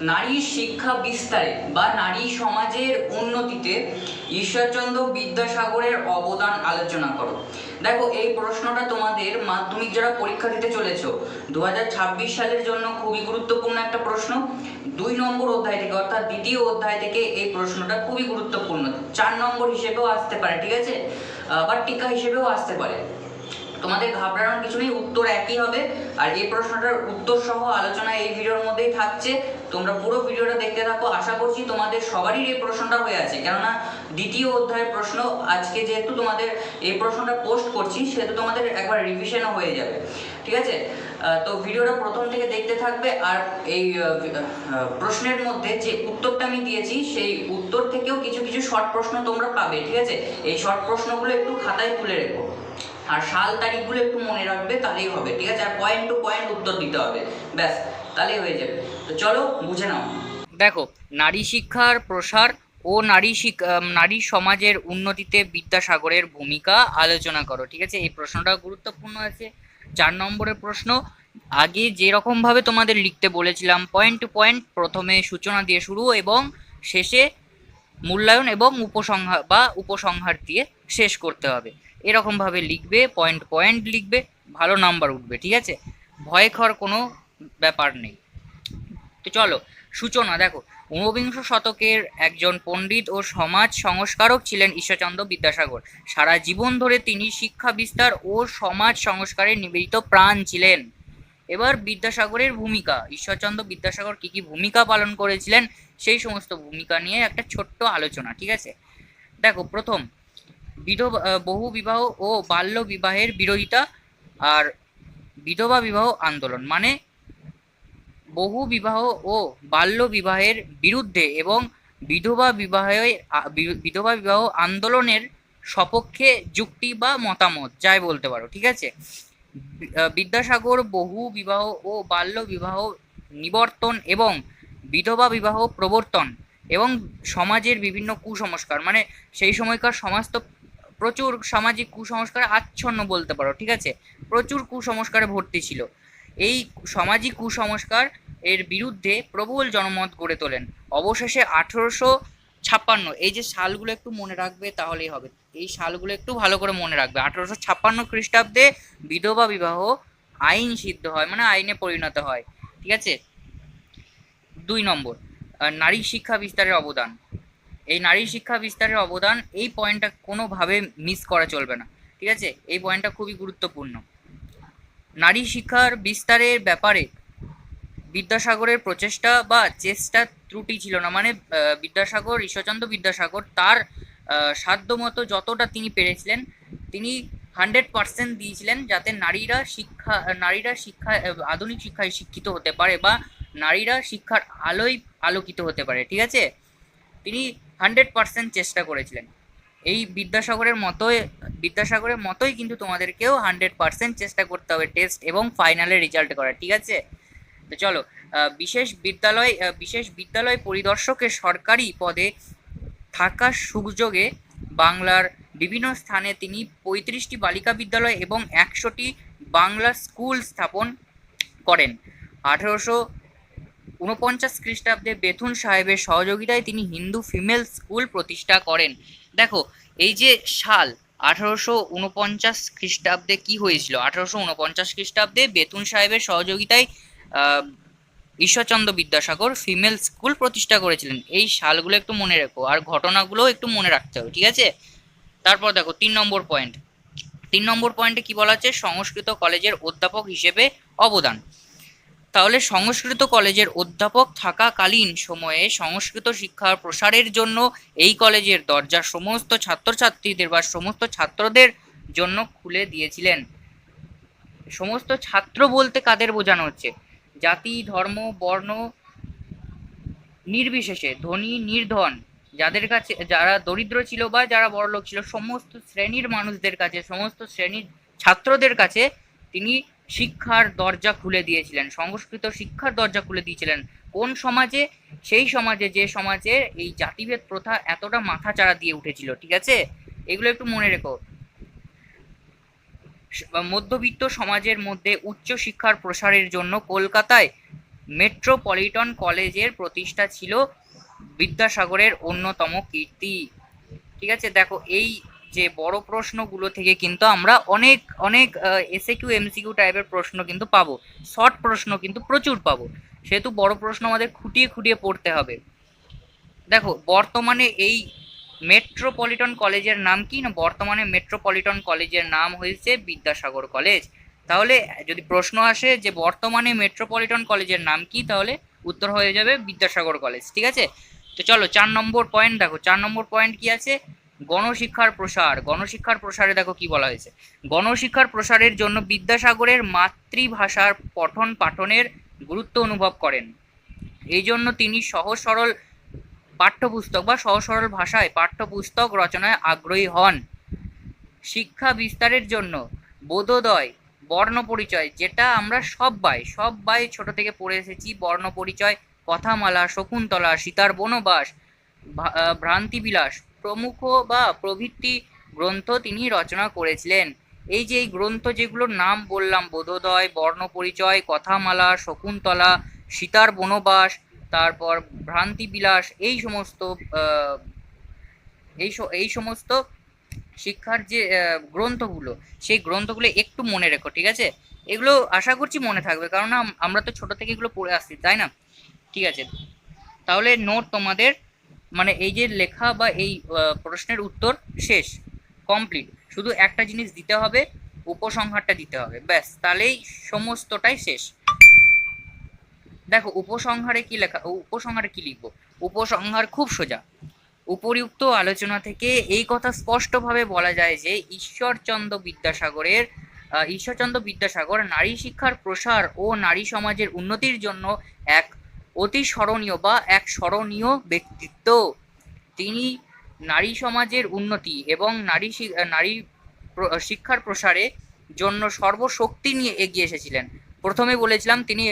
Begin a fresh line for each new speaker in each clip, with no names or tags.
নারী শিক্ষা বিস্তারে বা নারী সমাজের উন্নতিতে ঈশ্বরচন্দ্র বিদ্যাসাগরের অবদান আলোচনা করো। দেখো, এই প্রশ্নটা তোমাদের মাধ্যমিক যারা পরীক্ষা দিতে চলেছ দু হাজার ছাব্বিশ সালের জন্য খুবই গুরুত্বপূর্ণ একটা প্রশ্ন। দুই নম্বর অধ্যায় থেকে অর্থাৎ দ্বিতীয় অধ্যায় থেকে এই প্রশ্নটা খুবই গুরুত্বপূর্ণ। চার নম্বর হিসেবেও আসতে পারে, ঠিক আছে? বা টিকা হিসেবেও আসতে পারে। তোমাদের ঘাবড়ানোর কিছু নেই, উত্তর একই হবে। আর এই প্রশ্নটার উত্তর সহ আলোচনা এই ভিডিওর মধ্যেই থাকছে। তোমরা পুরো ভিডিওটা দেখতে থাকো। আশা করছি তোমাদের সবারই এই প্রশ্নটা হয়ে আছে। কেননা দ্বিতীয় অধ্যায়ের প্রশ্ন, আজকে যেহেতু তোমাদের এই প্রশ্নটা পোস্ট করছি, সেহেতু তোমাদের একবার রিভিশনও হয়ে যাবে। ঠিক আছে? তো ভিডিওটা প্রথম থেকে দেখতে থাকবে। আর এই প্রশ্নের মধ্যে যে উত্তরটা আমি দিয়েছি, সেই উত্তর থেকেও কিছু কিছু শর্ট প্রশ্ন তোমরা পাবে। ঠিক আছে? এই শর্ট প্রশ্নগুলো একটু খাতায় তুলে রেখো। আর সাল তারিখগুলো একটু মনে রাখবে, তাহলেই হবে, ঠিক আছে? আর পয়েন্ট টু পয়েন্ট উত্তর দিতে হবে, ব্যাস, তাহলেই হয়ে যাবে। তো চলো, বুঝে নাও। দেখো, নারী শিক্ষার প্রসার ও নারী নারী সমাজের উন্নতিতে বিদ্যাসাগরের ভূমিকা আলোচনা করো, ঠিক আছে? এই প্রশ্নটা গুরুত্বপূর্ণ আছে। চার নম্বরের প্রশ্ন, আগে যেরকমভাবে তোমাদের লিখতে বলেছিলাম পয়েন্ট টু পয়েন্ট প্রথমে সূচনা দিয়ে শুরু এবং শেষে মূল্যায়ন এবং উপসংহার বা উপসংহার দিয়ে শেষ করতে হবে। এরকমভাবে লিখবে পয়েন্ট পয়েন্ট লিখবে, ভালো নাম্বার উঠবে, ঠিক আছে? ভয় খাওয়ার কোনো ব্যাপার নেই। তো চলো, সূচনা, দেখো, ঊনবিংশ শতকের একজন পণ্ডিত ও সমাজ সংস্কারক ছিলেন ঈশ্বরচন্দ্র বিদ্যাসাগর। সারা জীবন ধরে তিনি শিক্ষা, বিস্তার ও সমাজ সংস্কারে নিবেদিত প্রাণ ছিলেন। এবার বিদ্যাসাগরের ভূমিকা, ঈশ্বরচন্দ্র বিদ্যাসাগর কি কি ভূমিকা পালন করেছিলেন, সেই সমস্ত ভূমিকা নিয়ে একটা ছোট্ট আলোচনা, ঠিক আছে? দেখো, প্রথম, বিধবা বহু বিবাহ ও বাল্য বিবাহের বিরোধিতা আর বিধবা বিবাহ আন্দোলন মানে বহু বিবাহ ও বাল্য বিবাহের বিরুদ্ধে এবং বিধবা বিবাহে বিধবা বিবাহ আন্দোলনের সপক্ষে যুক্তি বা মতামত, যাই বলতে পারো, ঠিক আছে? বিদ্যাসাগর বহু বিবাহ ও বাল্য বিবাহ নিবর্তন এবং বিধবা বিবাহ প্রবর্তন এবং সমাজের বিভিন্ন কুসংস্কার। মানে সেই সময়কার সমাজ তো প্রচুর সামাজিক কুসংস্কার আচ্ছন্ন বলতে পারো, ঠিক আছে? প্রচুর কুসংস্কারে ভর্তি ছিল। এই সামাজিক কুসংস্কার এর বিরুদ্ধে প্রবল জনমত গড়ে তোলেন। অবশেষে আঠেরোশো ছাপ্পান্ন, এই যে সালগুলো একটু মনে রাখবে তাহলেই হবে। এই সালগুলো একটু ভালো করে মনে রাখবে। আঠেরোশো ছাপ্পান্ন খ্রিস্টাব্দে বিধবা বিবাহ আইন সিদ্ধ হয় মানে আইনে পরিণত হয়। ঠিক আছে? দুই নম্বর নারী শিক্ষা বিস্তারের অবদান। এই নারী শিক্ষা বিস্তারের অবদান এই পয়েন্টটা কোনোভাবে মিস করা চলবে না। ঠিক আছে? এই পয়েন্টটা খুবই গুরুত্বপূর্ণ। নারী শিক্ষার বিস্তারের ব্যাপারে বিদ্যাসাগরের প্রচেষ্টা বা চেষ্টা ত্রুটি ছিল না। মানে বিদ্যাসাগর, ঈশ্বরচন্দ্র বিদ্যাসাগর তার সাধ্যমতো যতটা তিনি পেরেছিলেন, তিনি হান্ড্রেড পার্সেন্ট দিয়েছিলেন যাতে নারীরা শিক্ষা নারীরা শিক্ষা, আধুনিক শিক্ষায় শিক্ষিত হতে পারে বা নারীরা শিক্ষার আলোয় আলোকিত হতে পারে, ঠিক আছে? তিনি হান্ড্রেড পার্সেন্ট চেষ্টা করেছিলেন। এই বিদ্যাসাগরের মতোই বিদ্যাসাগরের মতোই কিন্তু তোমাদেরকেও হান্ড্রেড পার্সেন্ট চেষ্টা করতে হবে টেস্ট এবং ফাইনালে রেজাল্ট করার, ঠিক আছে? তো চলো বিশেষ বিদ্যালয় বিশেষ বিদ্যালয় পরিদর্শকের সরকারি পদে থাকার সুযোগে বাংলার বিভিন্ন স্থানে তিনি পঁয়ত্রিশটি বালিকা বিদ্যালয় এবং একশোটি বাংলা স্কুল স্থাপন করেন। আঠেরোশো উনপঞ্চাশ খ্রিস্টাব্দে বেথুন সাহেবের সহযোগিতায় তিনি হিন্দু ফিমেল স্কুল প্রতিষ্ঠা করেন। দেখো, এই যে সাল, আঠারোশো উনপঞ্চাশ খ্রিস্টাব্দে কি হয়েছিল? আঠারোশো উনপঞ্চাশ খ্রিস্টাব্দে বেতুন সাহেবের সহযোগিতায় ঈশ্বরচন্দ্র বিদ্যাসাগর ফিমেল স্কুল প্রতিষ্ঠা করেছিলেন। এই সালগুলো একটু মনে রেখো, আর ঘটনাগুলো একটু মনে রাখতে হবে, ঠিক আছে? তারপর দেখো, তিন নম্বর পয়েন্ট তিন নম্বর পয়েন্টে কি বলা আছে? সংস্কৃত কলেজের অধ্যাপক হিসেবে অবদান। তাহলে সংস্কৃত কলেজের অধ্যাপক থাকাকালীন সময়ে সংস্কৃত শিক্ষার প্রসারের জন্য এই কলেজের দরজা সমস্ত ছাত্রছাত্রীদের বা সমস্ত ছাত্রদের জন্য খুলে দিয়েছিলেন। সমস্ত ছাত্র বলতে কাদের বোঝানো হচ্ছে? জাতি, ধর্ম, বর্ণ নির্বিশেষে, ধনী, নির্ধন, যাদের কাছে, যারা দরিদ্র ছিল বা যারা বড়লোক ছিল, সমস্ত শ্রেণির মানুষদের কাছে, সমস্ত শ্রেণির ছাত্রদের কাছে তিনি শিক্ষার দরজা খুলে দিয়েছিলেন, সংস্কৃত শিক্ষার দরজা খুলে দিয়েছিলেন। কোন সমাজে? সেই সমাজে, যে সমাজে এই জাতিভেদ প্রথা এতটা মাথাচাড়া দিয়ে উঠেছিল, ঠিক আছে? এগুলো একটু মনে রেখো। মধ্যবিত্ত সমাজের মধ্যে উচ্চ শিক্ষার প্রসারের জন্য কলকাতায়
মেট্রোপলিটন কলেজের প্রতিষ্ঠা ছিল বিদ্যাসাগরের অন্যতম কীর্তি। ঠিক আছে? দেখো, এই যে বড় প্রশ্নগুলো থেকে কিন্তু আমরা অনেক অনেক এসএ কিউ এমসিকিউ টাইপের প্রশ্ন কিন্তু পাবো। শর্ট প্রশ্ন কিন্তু প্রচুর পাবো। সেহেতু বড় প্রশ্ন আমাদের খুঁটিয়ে খুঁটিয়ে পড়তে হবে। দেখো, বর্তমানে এই মেট্রোপলিটন কলেজের নাম কি? না, বর্তমানে মেট্রোপলিটন কলেজের নাম হয়েছে বিদ্যাসাগর কলেজ। তাহলে যদি প্রশ্ন আসে যে বর্তমানে মেট্রোপলিটন কলেজের নাম কি, তাহলে উত্তর হয়ে যাবে বিদ্যাসাগর কলেজ, ঠিক আছে? তো চলো, চার নম্বর পয়েন্ট দেখো। চার নম্বর পয়েন্ট কি আছে? গণশিক্ষার প্রসার। গণশিক্ষার প্রসারে দেখো কি বলা হয়েছে। গণশিক্ষার প্রসারের জন্য বিদ্যাসাগরের মাতৃভাষার পঠন পাঠনের গুরুত্ব অনুভব করেন। এই জন্য তিনি সহজ সরল পাঠ্যপুস্তক বা সহজ সরল ভাষায় পাঠ্যপুস্তক রচনায় আগ্রহী হন। শিক্ষা বিস্তারের জন্য বোধোদয় বর্ণ পরিচয় যেটা আমরা সবাই সবাই ছোট থেকে পড়ে এসেছি বর্ণ পরিচয় কথামালা, শকুন্তলা, সীতার বনবাস ভ্রান্তিবিলাস প্রমুখ বা প্রভৃতি গ্রন্থ তিনি রচনা করেছিলেন। এই যে এই গ্রন্থ যেগুলোর নাম বললাম, বোধোদয় বর্ণ পরিচয় কথামালা, শকুন্তলা, সীতার বনবাস তারপর ভ্রান্তিবিলাস এই সমস্ত এই এই সমস্ত শিক্ষার যে গ্রন্থগুলো, সেই গ্রন্থগুলো একটু মনে রেখো, ঠিক আছে? এগুলো আশা করছি মনে থাকবে কারণ আমরা তো ছোট থেকে এগুলো পড়ে আসছি, তাই না? ঠিক আছে? তাহলে নোট তোমাদের মানে এই যে লেখা বা এই প্রশ্নের উত্তর শেষ, কমপ্লিট। শুধু একটা জিনিস দিতে হবে, উপসংহারটা দিতে হবে, ব্যাস, তাহলেই সমস্তটাই শেষ। দেখো, উপসংহারে কি লেখা উপসংহারে কি লিখব? উপসংহার খুব সোজা। উপরিউক্ত আলোচনা থেকে এই কথা স্পষ্টভাবে বলা যায় যে, ঈশ্বরচন্দ্র বিদ্যাসাগরের ঈশ্বরচন্দ্র বিদ্যাসাগর নারী শিক্ষার প্রসার ও নারী সমাজের উন্নতির জন্য এক অতি স্মরণীয় বা এক স্মরণীয় ব্যক্তিত্ব। তিনি নারী সমাজের উন্নতি এবং নারী নারী শিক্ষার প্রসারে জন্য সর্বশক্তি নিয়ে এগিয়ে এসেছিলেন। প্রথমে বলেছিলাম তিনি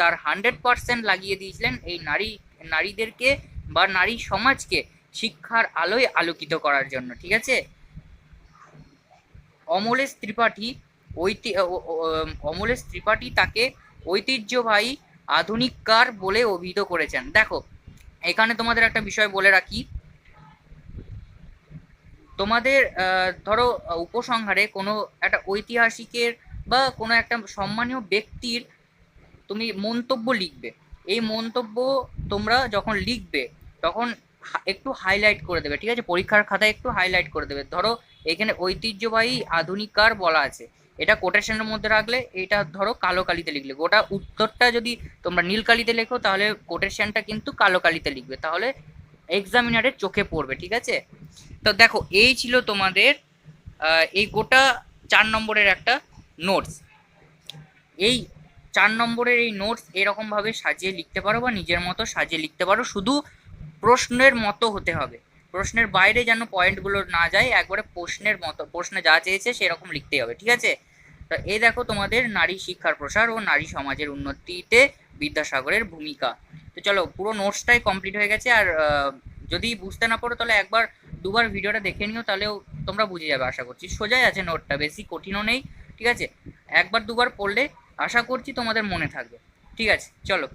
তার হান্ড্রেড পার্সেন্ট লাগিয়ে দিয়েছিলেন এই নারী, নারীদেরকে বা নারী সমাজকে শিক্ষার আলোয় আলোকিত করার জন্য, ঠিক আছে? অমলেশ ত্রিপাঠী ঐতি অমলেশ ত্রিপাঠী তাকে ঐতিহ্যবাহী আধুনিককার বলে অভিহিত করেছেন। দেখো, এখানে তোমাদের একটা বিষয় বলে রাখি। তোমাদের ধরো, উপসংহারে কোনো একটা ঐতিহাসিকের বা কোনো একটা সম্মানীয় ব্যক্তির তুমি মন্তব্য লিখবে। এই মন্তব্য তোমরা যখন লিখবে, তখন একটু হাইলাইট করে দেবে, ঠিক আছে? পরীক্ষার খাতায় একটু হাইলাইট করে দেবে। ধরো, এখানে ঐতিহ্যবাহী আধুনিকার বলা আছে। এটা কোটেশনের মধ্যে রাখলে, এটা ধরো কালো কালিতে লিখলে। গোটা উত্তরটা যদি তোমরা নীল কালিতে লেখো, তাহলে কোটেশনটা কিন্তু কালো কালিতে লিখবে। তাহলে এক্সামিনারের চোখে পড়বে, ঠিক আছে? তো দেখো, এই ছিল তোমাদের এই গোটা চার নম্বরের একটা নোটস এই চার নম্বরের এই নোটস এরকমভাবে সাজিয়ে লিখতে পারো বা নিজের মতো সাজিয়ে লিখতে পারো। শুধু প্রশ্নের মতো হতে হবে। প্রশ্নের বাইরে যেন পয়েন্টগুলো না যায়, একবারে প্রশ্নের মতো, প্রশ্নে যা চেয়েছে সেরকম লিখতেই হবে, ঠিক আছে? তো এই দেখো তোমাদের নারী শিক্ষার প্রসার ও নারী সমাজের উন্নতিতে বিদ্যাসাগরের ভূমিকা। তো চলো পুরো নোটসটাই কমপ্লিট হয়ে গেছে আর যদি বুঝতে না পারো তাহলে একবার দুবার ভিডিওটা দেখে নিও, তাহলেও তোমরা বুঝে যাবে, আশা করছি। সোজাই আছে নোটটা বেশি কঠিনও নেই। ঠিক আছে? একবার দুবার পড়লে আশা করছি তোমাদের মনে থাকবে। ঠিক আছে চলো।